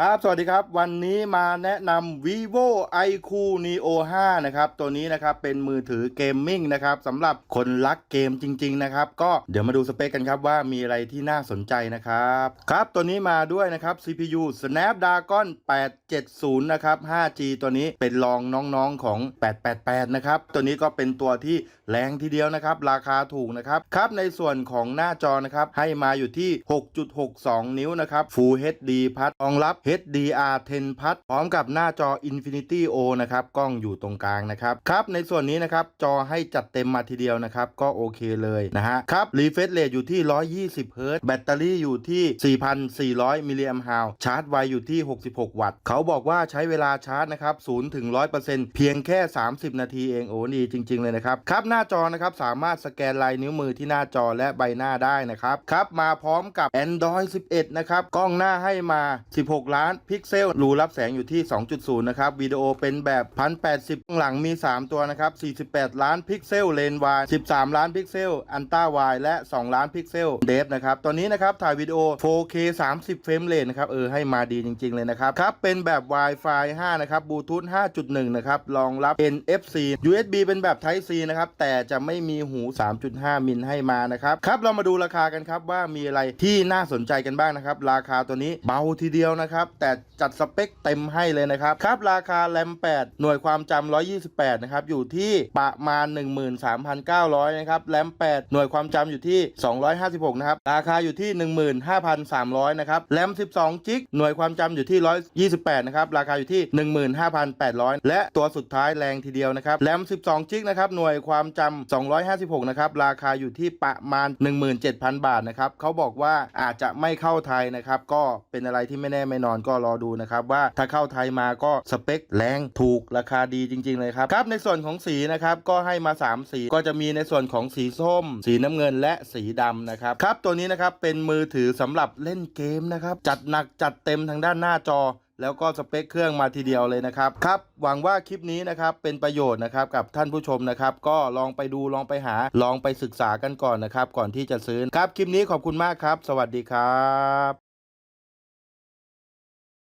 ครับ สวัสดีครับ วันนี้มาแนะนำ vivo iQ neo 5 นะครับ ตัวนี้นะครับ เป็นมือถือเกมมิ่งนะครับสำหรับคนรักเกมจริง ๆ นะครับ ก็เดี๋ยวมาดูสเปคกันครับว่ามีอะไรที่น่าสนใจนะครับ ครับ ตัวนี้มาด้วยนะครับ CPU Snapdragon 870 นะครับ 5G ตัวนี้เป็นรองน้องๆของ 888 นะครับ ตัวนี้ก็เป็นตัวที่แรงทีเดียวนะครับ ราคาถูกนะครับ ครับ ในส่วนของหน้าจอนะครับ ให้มาอยู่ที่ 6.62 นิ้วนะครับ Full HD พัดรองรับ HDR 10พัดพร้อมกับหน้าจอ Infinity O นะครับกล้องอยู่ตรงกลางนะครับครับในส่วนนี้นะครับจอให้จัดเต็มมาทีเดียวนะครับก็โอเคเลยนะฮะครับ Refresh Rate อยู่ที่ 120 Hz แบตเตอรี่อยู่ที่ 4,400 มิลลิแอมป์ฮาวชาร์จไวอยู่ที่ 66 วัตต์ เขาบอกว่าใช้เวลาชาร์จนะครับ0ถึง 100%เพียงแค่ 30 นาทีเองโอ้ดีจริง ๆ เลยนะครับ ครับหน้าจอนะครับสามารถสแกนลายนิ้วมือที่หน้าจอและใบหน้าได้นะครับ ครับมาพร้อมกับ Android 11 นะครับ กล้องหน้าให้มา 16ล้านพิกเซล รูรับแสงอยู่ที่ 2.0 นะครับ วิดีโอเป็นแบบ 1080ข้างหลังมี 3 ตัวนะครับ 48 ล้านพิกเซล เลนวาย 13 ล้านพิกเซล อันต้าวาย และ 2 ล้านพิกเซล เดฟนะครับตัวนี้นะครับ ถ่ายวิดีโอ 4K 30 เฟรมเรทนะครับ เออ ให้มาดีจริง ๆ เลยนะครับ ครับ เป็นแบบ Wi-Fi 5 นะครับ บลูทูธ 5.1 นะครับ รองรับ NFC USB เป็นแบบ Type C นะครับ แต่จะไม่มีหู 3.5 มิลให้มานะครับ ครับ เรามาดูราคากันครับว่ามีอะไรที่น่าสนใจกันบ้างนะครับ ราคาตัวนี้เบาทีเดียวนะครับแต่จัดสเปคเต็มให้เลยนะครับ ครับ ราคาแรม 8 หน่วยความจำ128 นะครับ อยู่ที่ประมาณ 13,900 นะครับ แรม 8 หน่วยความจำอยู่ที่ 256 นะครับ ราคาอยู่ที่ 15,300 นะครับ แรม 12 จิก หน่วยความจำอยู่ที่ 128 นะครับ ราคาอยู่ที่ 15,800 และตัวสุดท้ายแรงทีเดียวนะครับ แรม 12 จิก นะครับ หน่วยความจำ256 นะครับ ราคาอยู่ที่ประมาณ 17,000 บาทนะครับ เขาบอกว่าอาจจะไม่เข้าไทยนะครับ ก็เป็นอะไรที่ไม่แน่ไม่นอนก็รอดูนะครับว่าถ้าเข้าไทยมาก็สเปคแรงถูกราคาดีจริง ๆ เลยครับครับ ในส่วนของสีนะครับก็ให้มา 3 สีก็จะมีในส่วนของสีส้ม สีน้ำเงินและสีดำนะครับครับตัวนี้นะครับเป็นมือถือสำหรับเล่นเกมนะครับจัดหนักจัดเต็มทางด้านหน้าจอแล้วก็สเปคเครื่องมาทีเดียวเลยนะครับครับ หวังว่าคลิปนี้นะครับเป็นประโยชน์นะครับกับท่านผู้ชมนะครับก็ลองไปดูลองไปหาลองไปศึกษากันก่อนนะครับก่อนที่จะซื้อครับคลิปนี้ขอบคุณมากครับ สวัสดีครับ